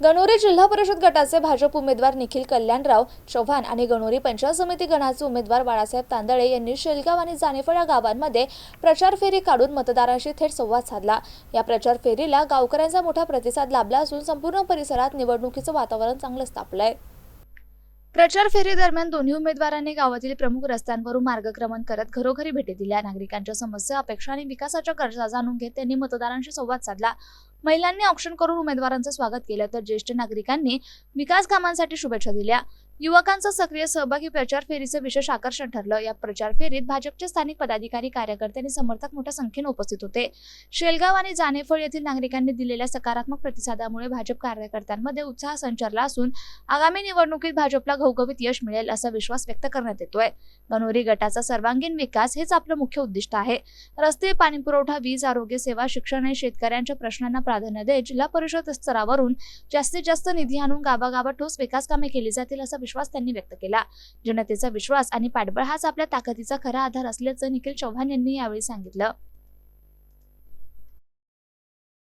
गणोरी जिल्हा परिषद गटाचे भाजप उमेदवार निखिल कल्याणराव चव्हाण आणि गणोरी पंचायत समिती गणाचे उमेदवार बाळासाहेब तांदळे यांनी शेलगाव आणि जानेफळ या गावांमध्ये प्रचार फेरी काढून मतदारांशी थेट संवाद साधला. या प्रचार फेरीला गावकऱ्यांचा मोठा प्रतिसाद लाभला असून संपूर्ण परिसरात निवडणुकीचं वातावरण चांगलंच तापलंय. प्रचार फेरी दरम्यान दोन्ही उमेदवारांनी गावातील प्रमुख रस्त्यांवरून मार्गक्रमण करत घरोघरी भेटी दिल्या. नागरिकांच्या समस्या अपेक्षा आणि विकासाच्या गरजा जाणून घेत त्यांनी मतदारांशी संवाद साधला. महिलांनी औक्षण करून उमेदवारांचं स्वागत केलं तर ज्येष्ठ नागरिकांनी विकास कामांसाठी शुभेच्छा दिल्या. युवकांचा सक्रिय सहभागी प्रचार फेरीचं विशेष आकर्षण ठरलं. या प्रचार फेरीत भाजपचे स्थानिक पदाधिकारी कार्यकर्ते आणि समर्थक मोठ्या संख्येने उपस्थित होते. शेलगाव आणि जानेफळ येथील नागरिकांनी दिलेल्या सकारात्मक प्रतिसादामुळे भाजप कार्यकर्त्यांमध्ये उत्साह संचारला असून आगामी निवडणुकीत भाजपला घवघवीत यश मिळेल असा विश्वास व्यक्त करण्यात येतोय. गणोरी गटाचा सर्वांगीण विकास हेच आपलं मुख्य उद्दिष्ट आहे. रस्ते पाणीपुरवठा वीज आरोग्य सेवा शिक्षण आणि शेतकऱ्यांच्या प्रश्नांना प्राधान्य देत जिल्हा परिषद स्तरावरून जास्तीत जास्त निधी आणून गावागावात ठोस विकास कामे केली जातील असा विश्वास त्यांनी व्यक्त केला. जनतेचा विश्वास आणि पाठबळ हाच आपल्या ताकदीचा खरा आधार असल्याचं निखिल चौहान यांनी यावेळी सांगितलं.